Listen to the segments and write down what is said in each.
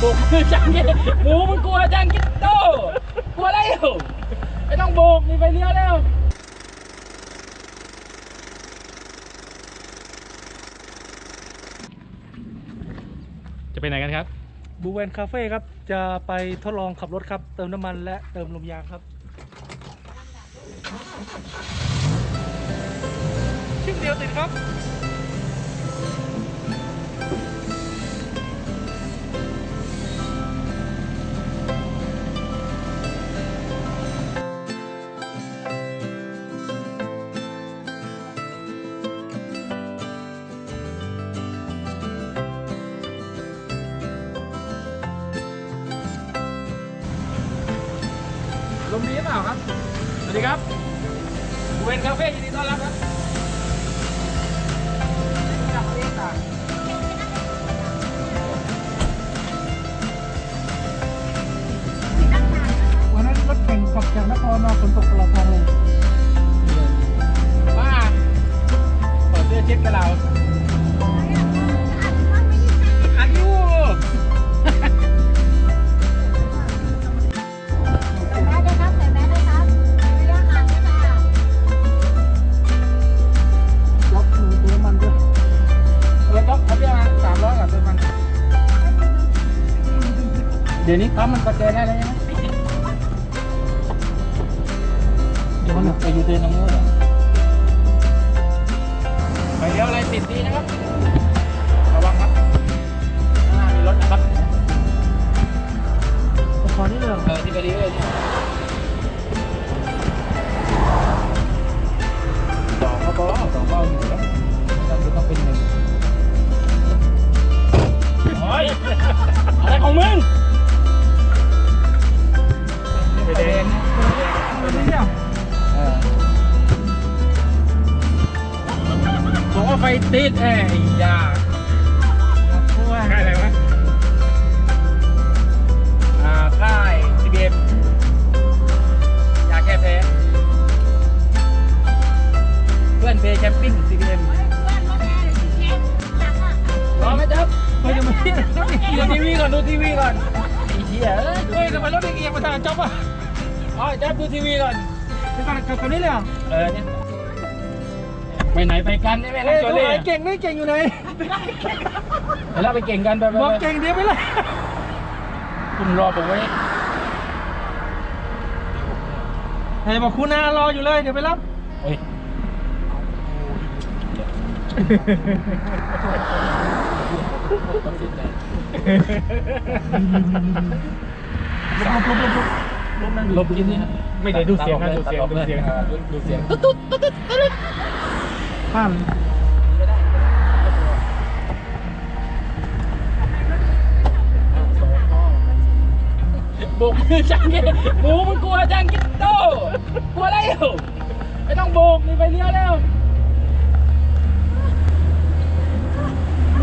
โบกมือจังกิหมูมึงกลัวจังกิโตกลัวอะไรอยู่ไม่ต้องโบกนี่ไปเลี้ยวแล้วจะไปไหนกันครับ บูเวนคาเฟ่ครับ จะไปทดลองขับรถครับ เติมน้ำมันและเติมลมยางครับชิมเดียวติดครับ เดี๋ยวนี้ปั๊มมันประแจได้แล้วใช่ไหมเดี๋ยวมันไปอยู่เดินตรงนู้นเหรอไปเลี้ยวอะไรติดดีนะครับ ระวังครับข้างหน้ามีรถนะครับขอนี่เลยเออที่ไปดีเลยเนี่ยสองก็พอสองก็เอาอยู่แล้วไม่จำเป็นต้องเป็นหนึ่งโอ้ยอะไรของมึง ดูทีวีก่อนดูทีวีก่อนไอ้เหี้ยเอ้ยเฮ้ยทำไมรถเอียงมาทางจ๊อบอะอ๋อจ๊บดูทีวีก่อนไปก่อนกับคนนี้เลยอะเออเนี่ยไปไหนไปกันได้ไหมเฮ้ล่ะยโจตัวเล่ไหนเก่งนี่เก่งอยู่ไหนเดี๋ยวเราไปเก่งกันไปไปบอกไปเก่งเดียวไปเลยคุณรอผมไว้เฮ้ยบอกคุณนารออยู่เลยเดี๋ยวไปรับเฮ้ยต้องเสียใจ ลบกินนี่นะไม่ได้ดูเสียงนะดูเสียงดูเสียงดูเสียงตุ๊ดตุ๊ดตุ๊ดตุ๊ดตุ๊ดข้ามโบกมือจังกิหมูมึงกลัวจังกิโตกลัวอะไรอยู่ไม่ต้องโบกนี่ไปเลี้ยวแล้ว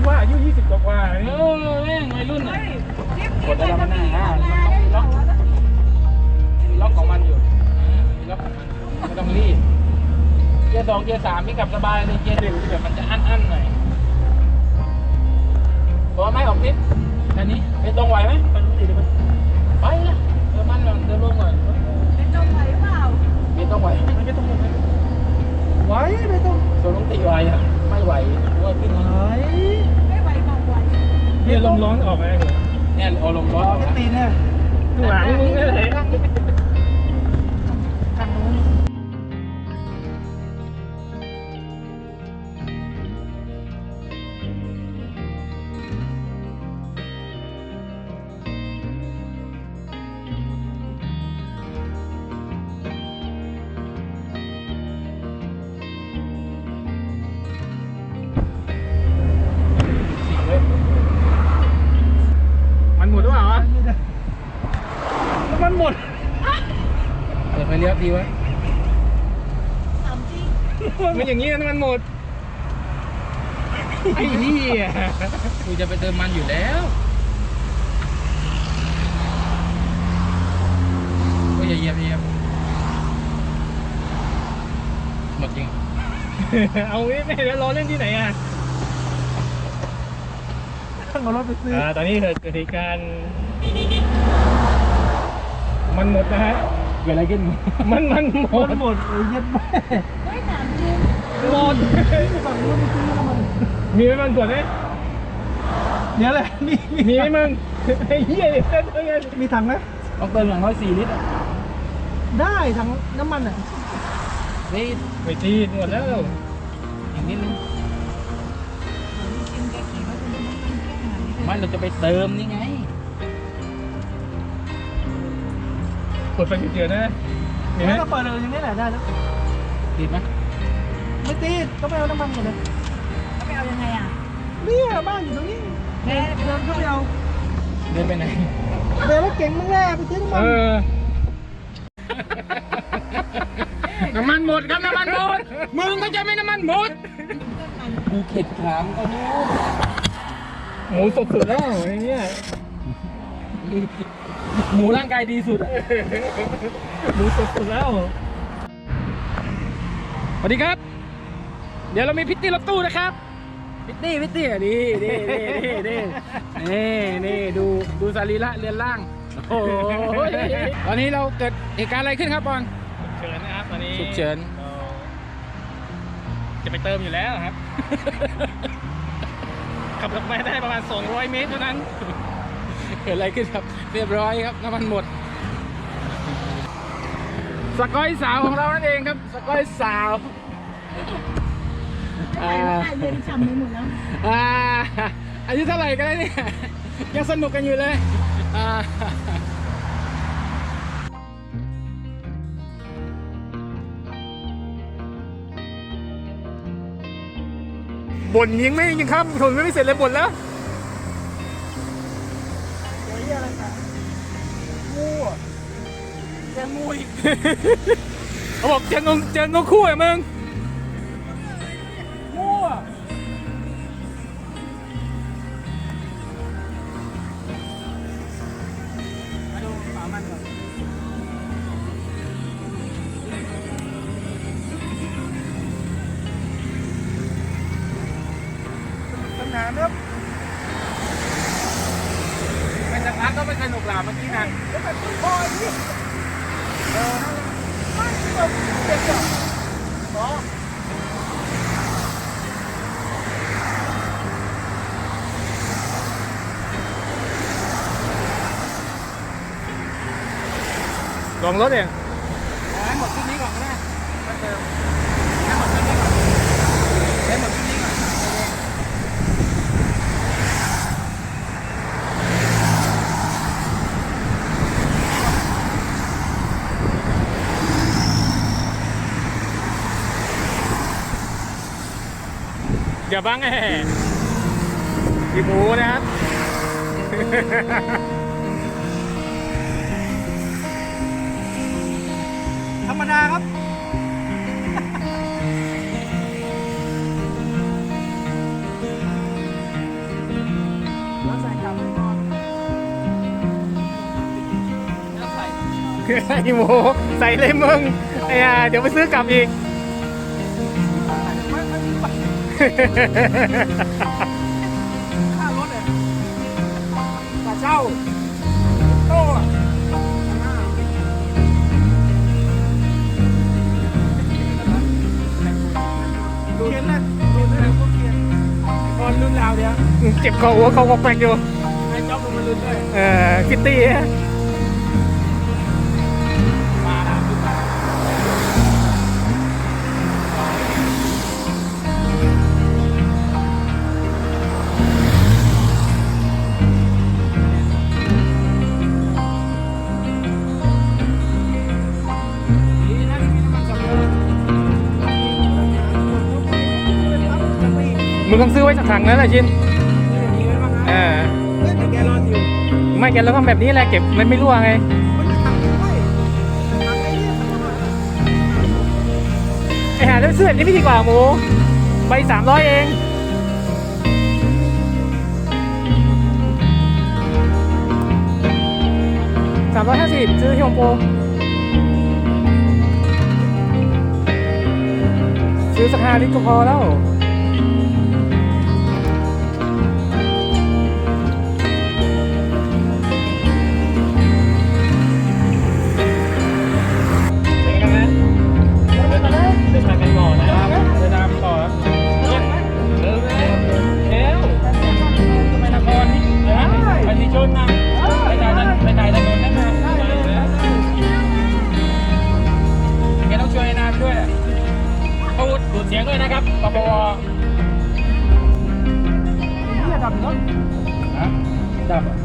นึกว่าอายุ20กว่าๆเอนี่อแม่งวัยรุ่นอะกดอะไรมันหน้าอ่ามันต้องมีล็อกมีล็อกของมันอยู่อ่ามีล็อกของมันไม่ต้องรีบเกียร์สองเกียร์สามพี่ขับสบายเลยเกียร์หนึ่งเดี๋ยวมันจะอั้นอั้นๆหน่อยพอไหมออกนิดแค่นี้ไปตรงไหวไหมไปตรงไหนดีไปนะเดินมันหน่อยเดินลงหน่อยไม่ต้องไหวไม่ต้องไหวไม่ต้องส่วนลุงตีไหวอะ ไม่ไหวเพราะว่าขึ้นไหวเนี่ยลมร้อนออกไปเลยเนี่ยเอาลมร้อนออกไม่นะตีแน่ข้างหลังมึงนี่แหละ ดไฟเลี้ยวดีไว้มันอย่างนี้นะมันหมดไอ้เหี้ยกูจะไปเติมมันอยู่แล้วก็อย่าเหยียบอย่าเหยียบหมดจริง เอาไม่ไม่แล้วรอเล่นที่ไหนอะช่างเอารถไปซื้ออ่าตอนนี้เกิดเกิดเหตุการณ์มันหมดนะฮะ เกิดอะไรขึ้น มันมันหมหมดดหมดเอ้ยเย็ดแม่หมดฝั่งนู้นไปซื้อน้ำมันมีไหมมันกดไหมเดี๋ยวแหละมีมีมีไหมมึงไอ้เหี้ยเต้นยังไงมีถังไหมต้องเติมอย่างน้อยสี่ลิตรอะได้ถังน้ำมันอะนี่ไม่จีดหมดแล้วอีกนิดนึงไม่เราจะไปเติมนี่ไง ดไปเฉยๆนะมีไหมแล้วก็เปิดเลยอย่างนี้แหละได้แล้วติดไหมไม่ติดก็ไปเอาน้ำมันก่อนเลยแล้วไปเอายังไงอะเนี่ยบ้านอยู่ตรงนี้แม่เดินเข้าไปเอาเดินไปไหนเดินรถเก่งมึงแน่ไปซื้อน้ำเอมันอน้ำมันหมดครับน้ำมันหมดมึงก็จะไม่น้ำมันหมดกูเข็ดขามก็รู้หมูสดสุดแล้วไอ้เนี่ย หมูร่างกายดีสุดอะหมูสดสุดแล้ว สวัสดีครับ เดี๋ยวเรามีพิตตี้รถตู้นะครับ พิตตี้พิตตี้อะนี่นี่นี่นี่นี่นี่นี่ดูดูสรีระเรือนร่าง โอ้โหตอนนี้เราเกิดเหตุการณ์อะไรขึ้นครับบอลฉุกเฉินนะครับตอนนี้ฉุกเฉิน ราจะไปเติมอยู่แล้วครับ ขับรถไปได้ประมาณ 200 เมตรเท่านั้น เกิดอะไรขึ้นครับ เรียบร้อยครับน้ำมันหมด สกอยสาวของเรานั่นเองครับ สกอยสาวอ่าเย็นฉ่ำไปหมดแล้วอ่าอายุเท่าไหร่กันแล้วเนี่ยยังสนุกกันอยู่เลยอ่าบ่นยิงไม่ยิงครับถนไม่เสร็จเลยบ่นแล้ว เจองูอีก เขาบอกเจองูเจองูคู่อะมึง ไม่สักพักก็ไม่สนุกหล่ะเมื่อกี้นะแล้วแบบพอที่เออไม่แบเจ็บอะอ๋อลองรถเอง เอาให้หมดชุดนี้ก่อนก็ได้มาเติมให้หมดชุดนี้ก่อนให้หมดชุดนี้ก่อน อย่าบังแห่พี่หมูนะครับธรรมดาครับแล้วใส่กลับไปนอนแล้วใส่ไอ้หมูใส่เลยมึงไอ้ห่าเดี๋ยวไปซื้อกลับอีกไม่ไม่มีบัตร ค่ารถเนี่ยตาเจ้าโต้อะดูเขียนเลยดูเลยพวกเขียนคนรุ่นราวเดียวเจ็บคอหัวเขาก็แปลกอยู่ให้เจ้าลงมารุ่นด้วยเออคิตตี้ มึงต้องซื้อไว้สักถังนั้นแหละชินมีไว้บ้างนะเออเฮ้ยแต่แกรออยู่ไม่แกแล้วก็แบบนี้แหละเก็บมันไม่รั่วไง มันไม่ทำด้วยทำไอ้เนี่ยทำมาไอ้ห่าแล้วซื้อนี้ไม่ดีกว่าหมูใบสามร้อยเองสามร้อยห้าสิบซื้อที่โฮมโปรซื้อสักห้าลิตรก็พอแล้ว ดับอะ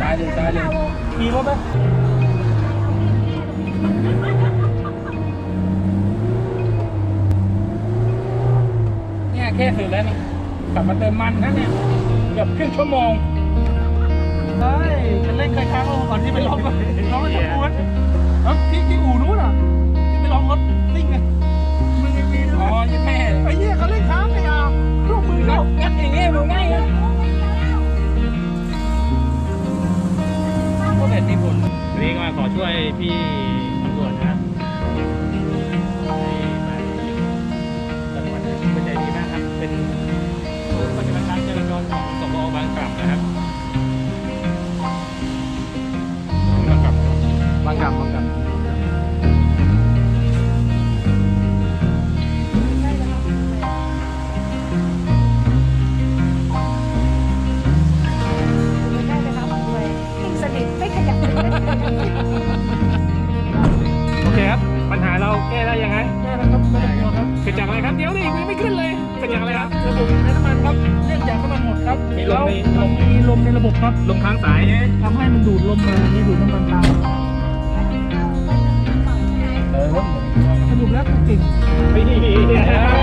ตายเลยตายเลยขี่รถไหมเนี่ยแค่สุดแล้วนี่กลับมาเติมมันนะเนี่ยเกือบครึ่งชั่วโมงใช่ฉันเล่นเคยค้างเราก่อนที่ไปลองรถลองรถจักรยานเอ้าที่ที่อู่นู้นอะที่ไปลองรถซิ่งไงมึงยังมีด้วอ๋อยยังแม่ไอ้เหี้ยเขาเล่นค้างไงอะลูกมืองัเขาดงัดอย่างเงี้ยดูง่ายนะ 未必 ลมในแล้วมันมีลมในระบบครับลงค้างสายใช่ไหมทำให้มันดูดลมมานี่ดูดน้ำมันตามเติมสรุปแล้วเก่งไม่ดี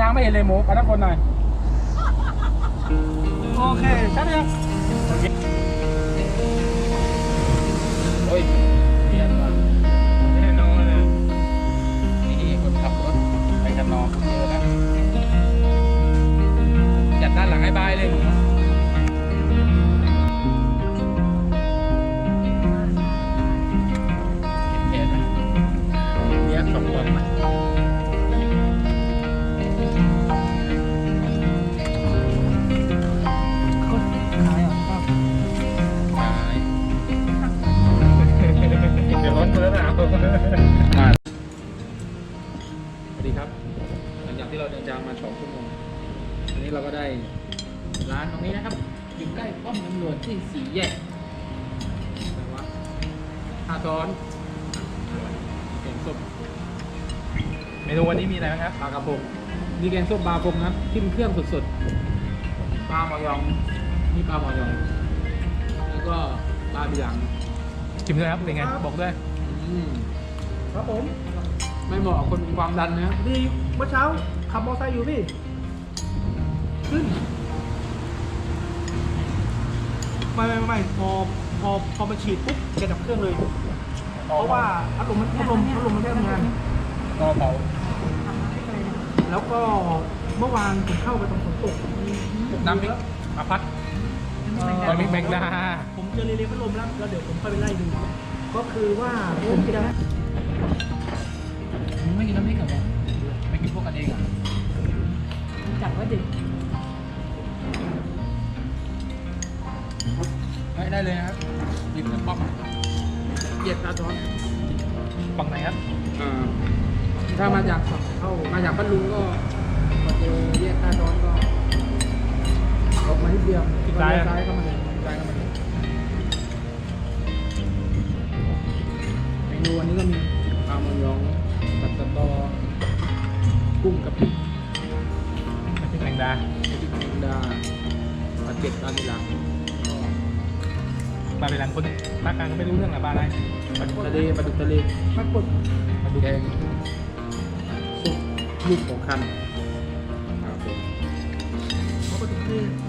ทางไม่เห็นเลยหมูไปทักคนหน่อย โอเคชัดยังโอ้ย ป้อมตำรวจที่สี่แยกอะไรวะท่าซ้อนแกงส้มเมนูวันนี้มีอะไรบ้างครับปลากระพงนี่แกงส้มปลาพงครับทิ้มเครื่องสุดๆปลาหมอยองนี่ปลาหมอยองแล้วก็ปลาเบียงชิมด้วยครับเป็นไงบอกด้วยอืมครับผม ไม่เหมาะกับคนมีความดันนะครับ ดีเมื่อเช้าขับมอเตอร์ไซค์อยู่พี่ ขึ้น ไม่ไม่ไม่พอพอพอมาฉีดปุ๊บแกดับเครื่องเลย เพราะว่าพัดลมมันพัดลมพัดลมมันไม่ทำงานรอเผาแล้วก็เมื่อวานผมเข้าไปตรงฝนตกน้ำพริกอาพัดมันมีแมงดาผมเจอเรเลพัดลมแล้วแล้วเดี๋ยวผมค่อยไปไล่ดู ก็คือว่าผมจะมึงไม่กินน้ำพริกเหรอวะไม่กินพวกกันเองอะจับไว้ดิไได้เลยนะครับหยิบน้ำป๊อปเหยียดตาท้อนฝั่งไหนครับอ่าถ้ามาจากฝั่งเข้ามาจากพัทลุงก็พอเจอแยกตาท้อนก็ออกมานิดเดียวอีกซ้ายซ้ายเข้ามาเลยซ้ายเข้ามาเลยเมนูวันนี้ก็มีปลาหมึกยองตัดสตอกุ้งกับพริกเป็นแมงดาพริกแมงดาผัดเก็บตอนทีหลัง ปลาไปหลังคนปลากลางก็ไม่รู้เรื่องหรอกปลาอะไรปลาดุกทะเลปลาดุกทะเลปลากดปลาดุกแกงซุปลูกของคันครับผมปลาดุกทะเล